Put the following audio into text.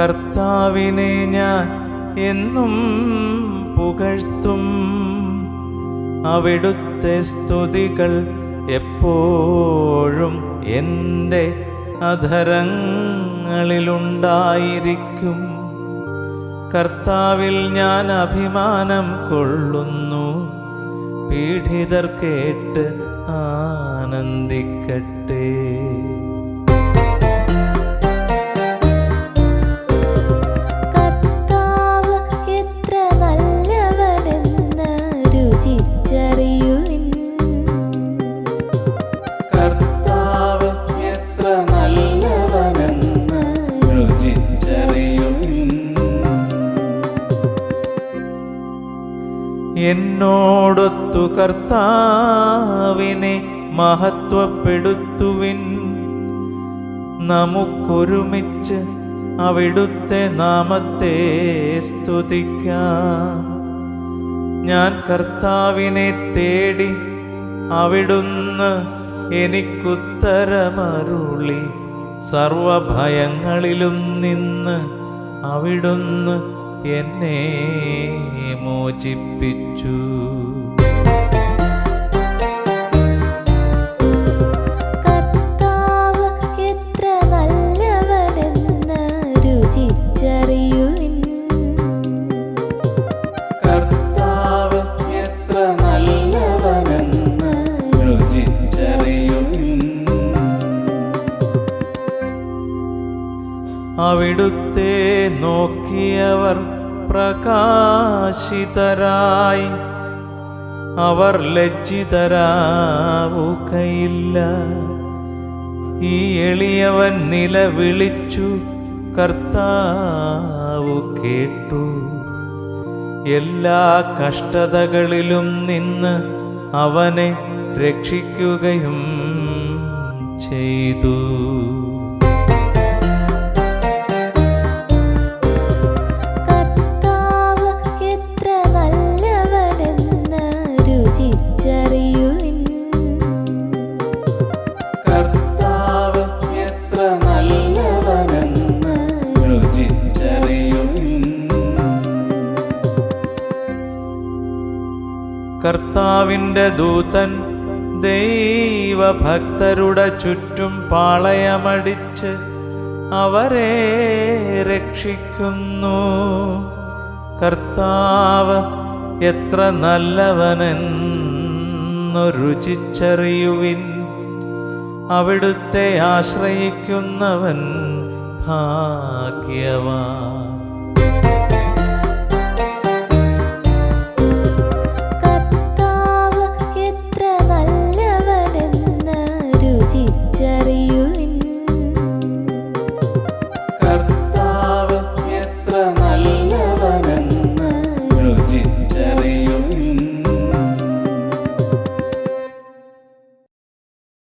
കർത്താവിനെ ഞാൻ എന്നും പുകഴ്ത്തും. അവിടുത്തെ സ്തുതികൾ എപ്പോഴും എന്റെ അധരങ്ങളിലുണ്ടായിരിക്കും. കർത്താവിൽ ഞാൻ അഭിമാനം കൊള്ളുന്നു. പീഡിതർ കേട്ട് ആനന്ദിക്കട്ടെ. എന്നോടൊത്തു കർത്താവിനെ മഹത്വപ്പെടുത്തുവിൻ. നമുക്കൊരുമിച്ച് അവിടുത്തെ നാമത്തെ സ്തുതിക്കാം. ഞാൻ കർത്താവിനെ തേടി അവിടുന്ന് എനിക്കുത്തരമരുളി. സർവഭയങ്ങളിലും നിന്ന് അവിടുന്ന് എന്നെ മോചിപ്പിച്ചു. അവിടുത്തെ നോക്കിയവർ പ്രകാശിതരായി. അവർ ലജ്ജിതരാവുകയില്ല. ഈ എളിയവൻ നിലവിളിച്ചു കർത്താവു കേട്ടു. എല്ലാ കഷ്ടതകളിലും നിന്ന് അവനെ രക്ഷിക്കുകയും ചെയ്തു. കർത്താവിന്റെ ദൂതൻ ദൈവഭക്തരുടെ ചുറ്റും പാളയമടിച്ച് അവരെ രക്ഷിക്കുന്നു. കർത്താവ് എത്ര നല്ലവനെന്നു രുചിച്ചറിയുവിൻ അവിടുത്തെ ആശ്രയിക്കുന്നവൻ ഭാഗ്യവാൻ. അറിയൂ